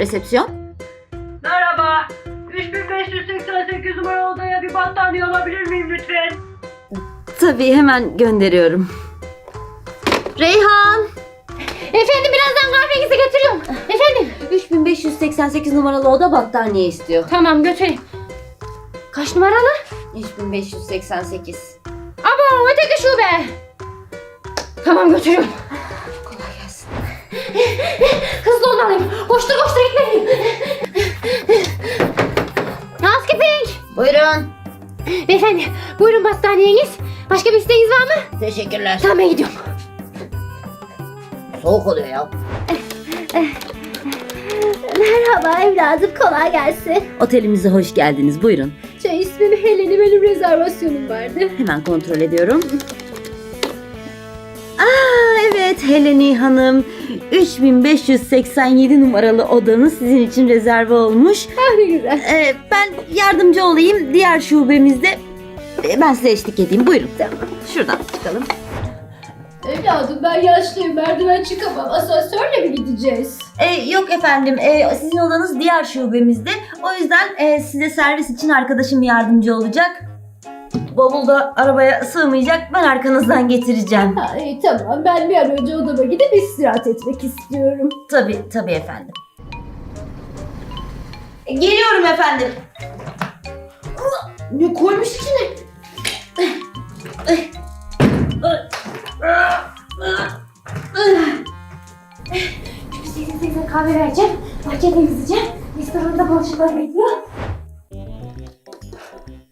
Resepsiyon? Merhaba. 3588 numaralı odaya bir battaniye alabilir miyim lütfen? Tabii hemen gönderiyorum. Reyhan! Efendim birazdan kahvenizi götürüyorum. Efendim. 3588 numaralı oda battaniye istiyor. Tamam götüreyim. Kaç numaralı? 3588. Abo öteki şube. Tamam götürüyorum. Hızlı olmalıyım. Koştur koştur gitmeliyim. Housekeeping. Buyurun. Beyefendi buyurun battaniyeniz. Başka bir isteğiniz var mı? Teşekkürler. Tamam ben gidiyorum. Soğuk oluyor ya. Merhaba evladım kolay gelsin. Otelimize hoş geldiniz. Buyurun. Şey ismim Helen'i benim rezervasyonum vardı. Hemen kontrol ediyorum. Evet Heleni Hanım. 3587 numaralı odanız sizin için rezerve olmuş. Ah ne güzel. Ee, ben yardımcı olayım. Diğer şubemizde e, ben size eşlik edeyim. Buyurun. Tamam. Şuradan çıkalım. Evladım ben yaşlıyım merdiven çıkamam. Asansörle mi gideceğiz? Ee, yok efendim. Ee, sizin odanız diğer şubemizde. O yüzden e, size servis için arkadaşım yardımcı olacak. Bavul da arabaya sığmayacak. Ben arkanızdan getireceğim. Ha, iyi tamam ben bir an önce odama gidip istirahat etmek istiyorum. Tabii, tabii efendim. E, Geliyorum efendim. Ne koymuş içine? Çünkü sizin size kahve vereceğim. Bahçe temizleyeceğim. Restoranda bulaşıklar bekliyor.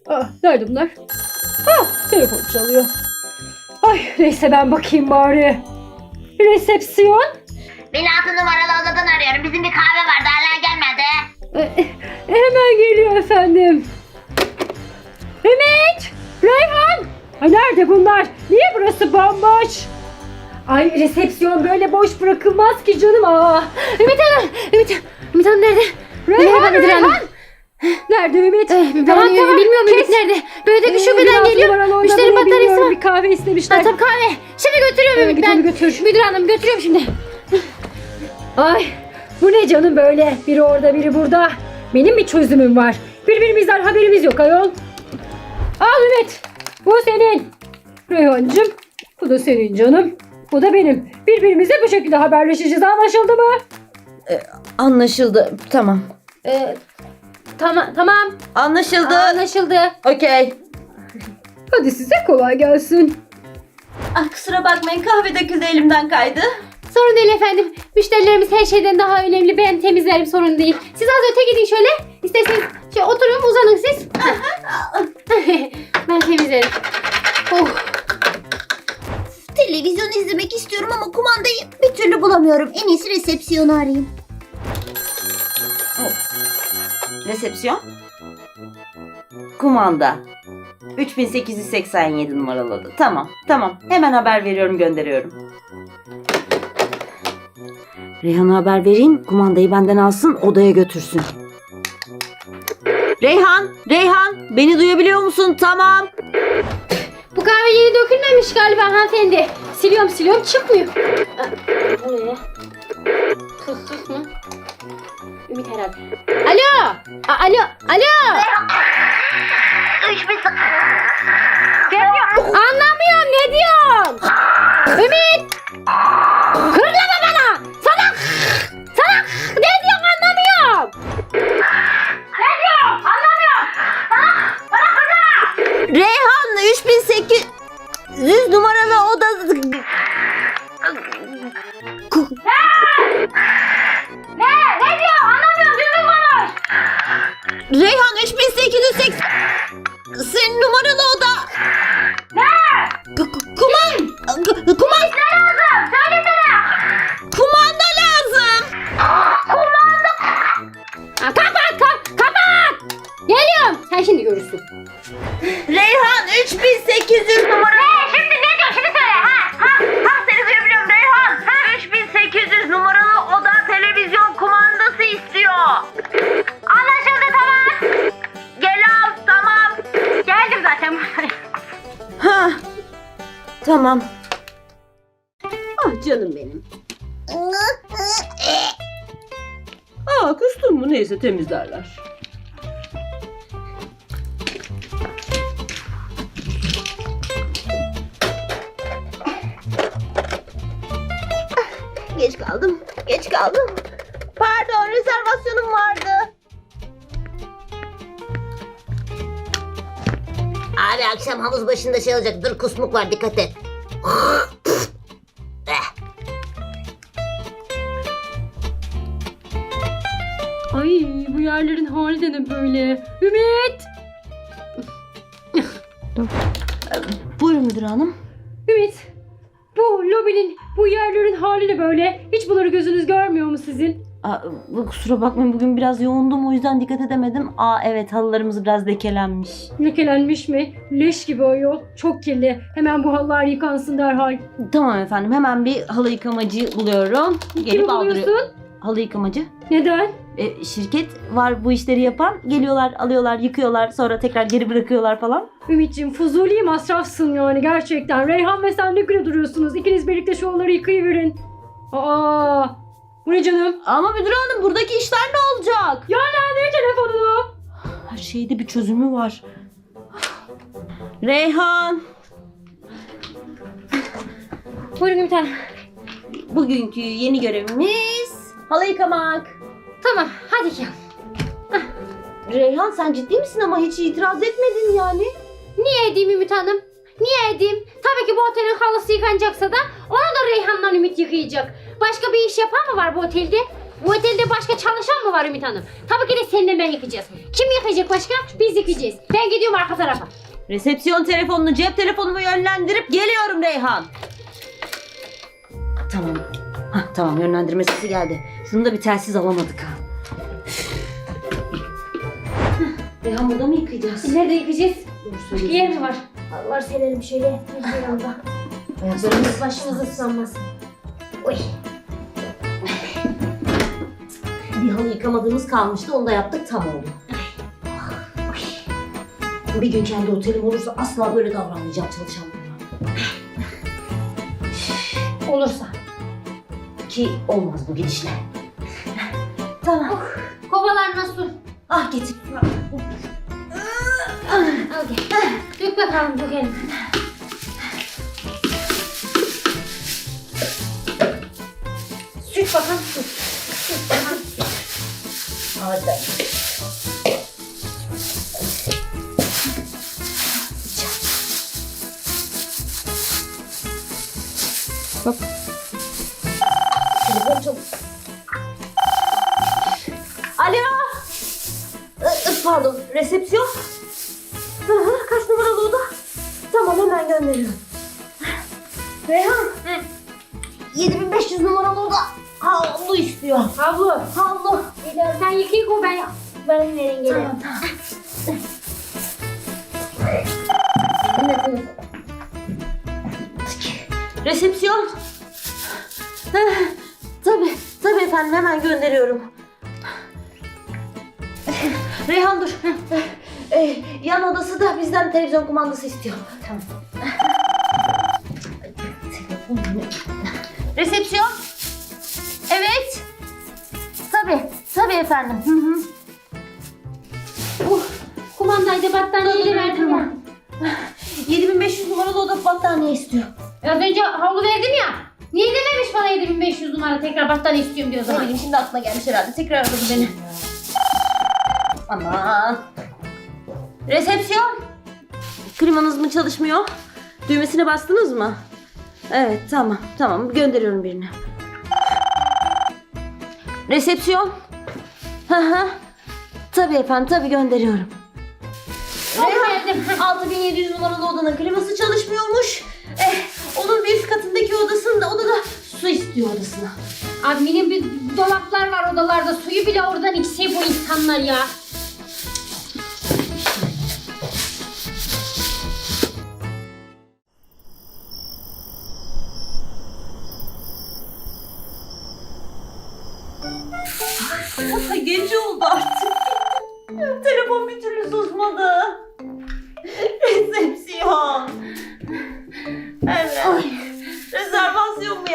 Ah, nerede bunlar? Ah, telefon çalıyor. Ay, neyse ben bakayım bari. Resepsiyon. 16 numaralı odadan arıyorum. Bizim bir kahve vardı hala gelmedi. Eh, Hemen geliyor efendim. Ümit! Reyhan! Ay nerede bunlar? Niye burası bomboş? Ay resepsiyon böyle boş bırakılmaz ki canım. Aa. Ümit Hanım! Ümit, Ümit Hanım nerede? Reyhan, Merhaba Müdür Hanım. Reyhan! Nerede Ümit? ben tamam, tamam. bilmiyorum Ümit nerede. Böyle Ee, bir şubeden biraz geliyor. Müşteri bataryası var. Bir kahve istemişler. Ha, tabii kahve. Şimdi götürüyorum Evet, Ümit ben. götür. Müdür Hanım götürüyorum şimdi. Ay bu ne canım böyle? Biri orada biri burada. Benim bir çözümüm var. Birbirimizden haberimiz yok ayol. Al Ümit. Bu senin. Reyhancığım. Bu da senin canım. Bu da benim. Birbirimize bu şekilde haberleşeceğiz anlaşıldı mı? Anlaşıldı. Tamam. Ee, tamam tamam. Anlaşıldı. Anlaşıldı. Okey. Hadi size kolay gelsin. Ah kusura bakmayın kahve döküldü elimden kaydı. Sorun değil efendim. Müşterilerimiz her şeyden daha önemli. Ben temizlerim sorun değil. Siz az öte gidin şöyle. İsterseniz şöyle oturun uzanın siz. ben temizlerim. Oh. Televizyon izlemek istiyorum ama kumandayı bir türlü bulamıyorum. En iyisi resepsiyonu arayayım. Resepsiyon. Kumanda. 3887 numaralı oda. Tamam, tamam. Hemen haber veriyorum, gönderiyorum. Reyhan'a haber vereyim. Kumandayı benden alsın, odaya götürsün. Reyhan, Reyhan, beni duyabiliyor musun? Tamam. Bu kahve yeni dökülmemiş galiba hanımefendi. Siliyorum siliyorum çıkmıyor. Nereye? Kık kık mı? Ümit herhalde. Alo! A- alo! Alo! Sık. Anlamıyorum ne diyorsun? Ümit! Ah canım benim. Ha kustun mu neyse temizlerler. Geç kaldım. Geç kaldım. Pardon rezervasyonum vardı. Abi akşam havuz başında şey olacak. Dur kusmuk var dikkat et. Ay bu yerlerin hali de ne böyle? Ümit! Buyurun müdür hanım. Ümit! Bu lobinin, bu yerlerin hali ne böyle? Hiç bunları gözünüz görmüyor mu sizin? Aa, kusura bakmayın bugün biraz yoğundum o yüzden dikkat edemedim. Aa evet halılarımız biraz lekelenmiş. Lekelenmiş mi? Leş gibi o yol. Çok kirli. Hemen bu halılar yıkansın derhal. Tamam efendim hemen bir halı yıkamacı buluyorum. Kimi Gelip aldırıyor. buluyorsun? Halı yıkamacı. Neden? E, şirket var bu işleri yapan. Geliyorlar alıyorlar yıkıyorlar sonra tekrar geri bırakıyorlar falan. Ümit'ciğim fuzuli masrafsın yani gerçekten. Reyhan ve sen ne güne duruyorsunuz? İkiniz birlikte şu halıları yıkayıverin. Aa, bu ne canım? Ama müdür hanım buradaki işler ne olacak? Ya nerede telefonunu? Her şeyde bir çözümü var. Reyhan Buyurun Ümit Hanım. bugünkü yeni görevimiz halı yıkamak. Tamam hadi gel. Reyhan sen ciddi misin ama hiç itiraz etmedin yani. Niye edeyim Ümit Hanım? Niye edeyim? Tabii ki bu otelin halısı yıkanacaksa da onu da Reyhan'la Ümit yıkayacak. Başka bir iş yapan mı var bu otelde? Bu otelde başka çalışan mı var Ümit Hanım? Tabii ki de seninle ben yıkayacağız. Kim yıkayacak başka? Biz yıkayacağız. Ben gidiyorum arka tarafa. Resepsiyon telefonunu cep telefonumu yönlendirip geliyorum Reyhan. Tamam. Hah, tamam yönlendirme sesi geldi. Şunu da bir telsiz alamadık ha. Reyhan burada mı yıkayacağız? Nerede yıkayacağız? Dur Bir söyleyeyim. yer mi var? Allah serelim şöyle. Bir yanda. Ayaklarımız Başımız ıslanmasın. Oy. Bir halı yıkamadığımız kalmıştı onu da yaptık tam oldu. Bir gün kendi otelim olursa asla böyle davranmayacağım çalışanlarıma. Olursa. Ki olmaz bu gidişle. Tamam. Kovalar nasıl? Ah getir. Al gel. Dök bakalım dökelim. Süt bakalım süt. Süt bakalım. Hadi. Bak. Telefon çok... Alo. Pardon, resepsiyon. Hı hı, Kaç numaralı oda? Tamam hemen gönderiyorum. Reyhan. 7500 numaralı oda. Havlu istiyor. Havlu. Havlu. Sen yıkayık o ben ben inerim gelirim. Tamam tamam. Resepsiyon. Heh, Tabii, tabii efendim hemen gönderiyorum. Reyhan dur. Ee, yan odası da bizden televizyon kumandası istiyor. Tamam. Resepsiyon. Evet. Tabii, tabii efendim. Hı hı. Uh, kumandayı da battaniyeyi de verdim ya. 7500 numaralı oda battaniye istiyor. Az önce havlu verdim ya. Niye dememiş bana 7500 numara tekrar battaniye istiyorum diyor o zaman. bileyim şimdi aklına gelmiş herhalde. Tekrar aradı beni. Aman. Resepsiyon. Klimanız mı çalışmıyor? Düğmesine bastınız mı? Evet tamam tamam gönderiyorum birini. Resepsiyon. Hı hı. Tabii efendim tabii gönderiyorum. Verdim. 6700 numaralı odanın kliması çalışmıyormuş. Eh, onun bir üst katındaki odasında odada su istiyor odasına. Abi benim bir dolaplar var odalarda. Suyu bile oradan içse bu insanlar ya.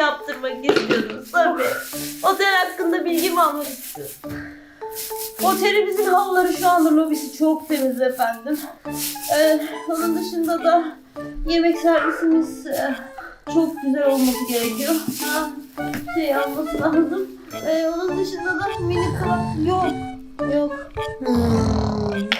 Yaptırmak istiyordunuz? Tabii. Otel hakkında bilgi mi almak istiyorsun? Otelimizin halıları şu anda lobisi çok temiz efendim. Ee, onun dışında da yemek servisimiz e, çok güzel olması gerekiyor. Ha, şey alması lazım. Ee, onun dışında da mini club yok. Yok. Evet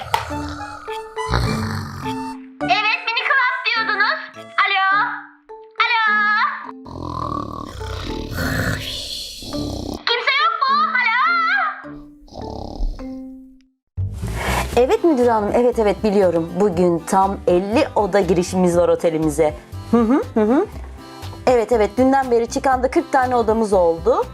Müdür hanım, evet evet biliyorum. Bugün tam 50 oda girişimiz var otelimize. Hı hı hı hı. Evet evet dünden beri çıkan da 40 tane odamız oldu.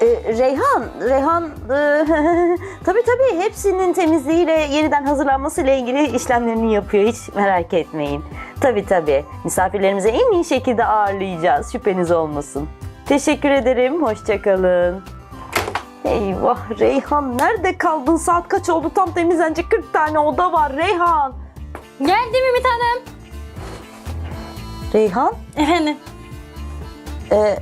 Ee, Reyhan, Reyhan e, tabii tabii hepsinin temizliğiyle yeniden hazırlanmasıyla ilgili işlemlerini yapıyor. Hiç merak etmeyin. Tabii tabii misafirlerimize en iyi şekilde ağırlayacağız. Şüpheniz olmasın. Teşekkür ederim. Hoşçakalın. Eyvah Reyhan nerede kaldın? Saat kaç oldu? Tam temizlenecek 40 tane oda var Reyhan. Geldim Ümit Hanım. Reyhan? Efendim. Ee,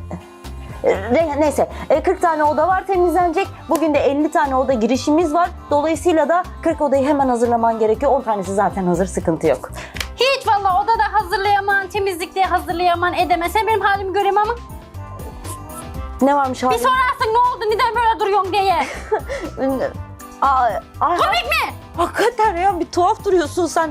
Reyhan neyse Ee, 40 tane oda var temizlenecek. Bugün de 50 tane oda girişimiz var. Dolayısıyla da 40 odayı hemen hazırlaman gerekiyor. 10 tanesi zaten hazır sıkıntı yok. Hiç valla odada hazırlayamam, temizlikte hazırlayamam, edemezsen benim halimi göremem ama. Ne varmış Bir halin? sorarsın ne oldu, neden böyle duruyorsun diye. Aa, ay, Komik mi? hakikaten Reyhan bir tuhaf duruyorsun sen.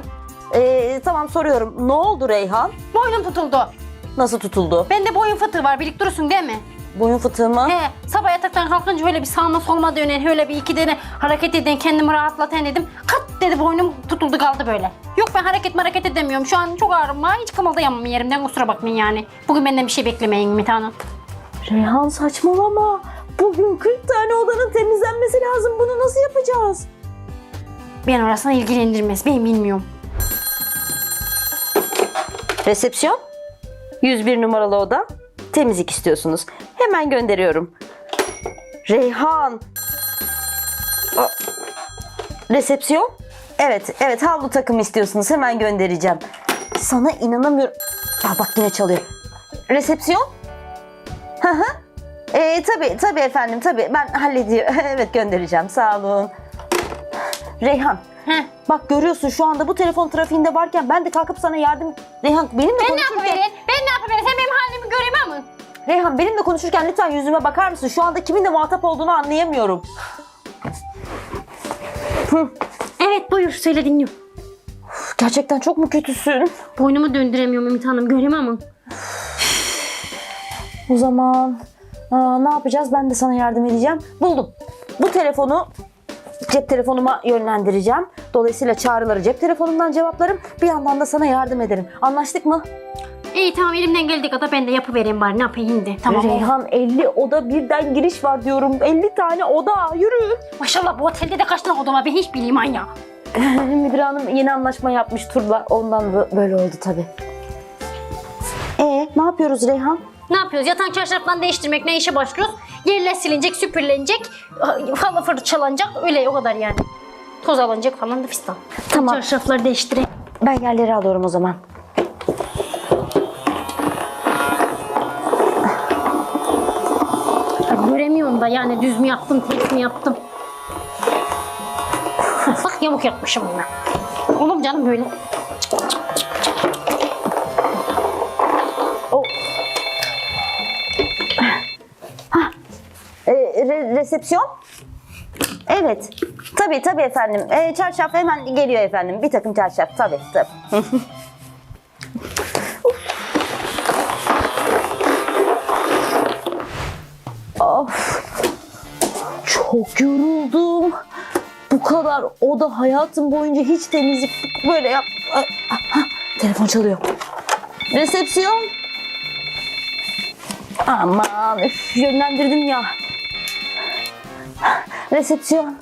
Ee, tamam soruyorum. Ne oldu Reyhan? Boynum tutuldu. Nasıl tutuldu? Bende boyun fıtığı var, bilip durursun değil mi? Boyun fıtığı mı? He, sabah yataktan kalkınca öyle bir sağma solma dönen, öyle bir iki tane hareket eden, kendimi rahatlatan dedim. Kat dedi boynum tutuldu kaldı böyle. Yok ben hareket hareket edemiyorum. Şu an çok ağrım var. Hiç kımıldayamam yerimden kusura bakmayın yani. Bugün benden bir şey beklemeyin Ümit Hanım. Reyhan saçmalama. Bugün 40 tane odanın temizlenmesi lazım. Bunu nasıl yapacağız? Ben orasına ilgilendirmez. Ben bilmiyorum. Resepsiyon. 101 numaralı oda. Temizlik istiyorsunuz. Hemen gönderiyorum. Reyhan. Aa, Resepsiyon. Evet, evet havlu takımı istiyorsunuz. Hemen göndereceğim. Sana inanamıyorum. Aa, bak yine çalıyor. Resepsiyon. Hı hı. Ee, tabii, tabii efendim, tabii. Ben hallediyorum. evet göndereceğim. Sağ olun. Reyhan. Heh. Bak görüyorsun şu anda bu telefon trafiğinde varken ben de kalkıp sana yardım... Reyhan benimle Ben ne konuşurken... yapıverin? Ben ne yapıverin? Sen benim halimi göremem mi? Reyhan benimle konuşurken lütfen yüzüme bakar mısın? Şu anda kiminle muhatap olduğunu anlayamıyorum. Evet buyur söyle dinliyorum. Gerçekten çok mu kötüsün? Boynumu döndüremiyorum Ümit Hanım göremem mi? O zaman aa, ne yapacağız? Ben de sana yardım edeceğim. Buldum. Bu telefonu cep telefonuma yönlendireceğim. Dolayısıyla çağrıları cep telefonumdan cevaplarım. Bir yandan da sana yardım ederim. Anlaştık mı? İyi tamam elimden geldiği kadar ben de yapıvereyim bari ne yapayım şimdi. Tamam. Reyhan 50 oda birden giriş var diyorum. 50 tane oda. Yürü. Maşallah bu otelde de kaç tane oda var ben hiç bileyim anya. Müdür hanım yeni anlaşma yapmış turla. Ondan da böyle oldu tabii. Ee, ne yapıyoruz Reyhan? Ne yapıyoruz? Yatan çarşaflarını değiştirmek ne işe başlıyoruz? Yerler silinecek, süpürülecek, halı fırçalanacak öyle o kadar yani. Toz alınacak falan da fistan. Tamam. Çarşafları değiştireyim. Ben yerleri alıyorum o zaman. Göremiyorum da yani düz mü yaptım, ters mi yaptım? Bak yamuk yapmışım ben. Oğlum canım böyle. Re- resepsiyon? Evet. Tabii tabii efendim. Ee, çarşaf hemen geliyor efendim. Bir takım çarşaf tabii tabii. of. Çok yoruldum. Bu kadar oda hayatım boyunca hiç temizlik böyle yap. Ah, ah, telefon çalıyor. Resepsiyon. Aman üf, yönlendirdim ya. Resepsiyon.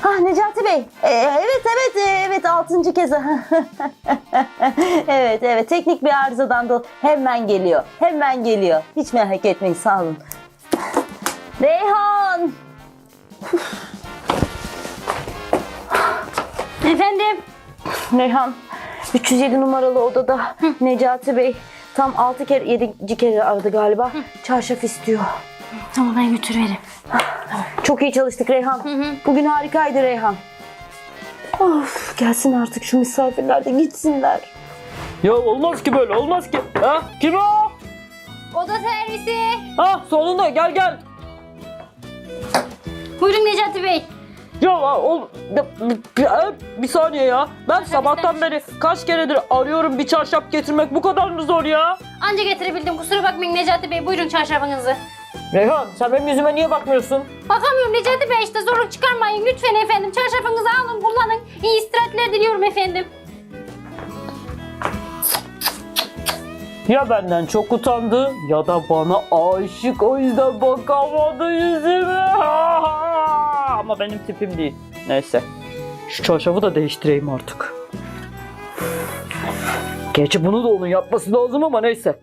Ha Necati Bey. Ee, evet evet evet altıncı kez. evet evet teknik bir arızadan da hemen geliyor. Hemen geliyor. Hiç merak etmeyin sağ olun. Reyhan. Efendim? Reyhan 307 numaralı odada Necati Bey tam 6 kere 7. kere aradı galiba. Çarşaf istiyor. Tamam ben götürüverim. Çok iyi çalıştık Reyhan. Bugün harikaydı Reyhan. Of gelsin artık şu misafirler de gitsinler. Ya olmaz ki böyle olmaz ki. Ha kim o? Oda servisi. Ha sonunda gel gel. Buyurun Necati Bey. Ya ol, bir, bir saniye ya. Ben sabahtan beri kaç keredir arıyorum bir çarşaf getirmek bu kadar mı zor ya? Anca getirebildim. Kusura bakmayın Necati Bey. Buyurun çarşafınızı. Reyhan sen benim yüzüme niye bakmıyorsun? Bakamıyorum Necati Bey işte zorluk çıkarmayın lütfen efendim. Çarşafınızı alın kullanın. İyi istirahatler diliyorum efendim. Ya benden çok utandı ya da bana aşık o yüzden bakamadı yüzüme. Ama benim tipim değil. Neyse. Şu çarşafı da değiştireyim artık. Gerçi bunu da onun yapması lazım ama neyse.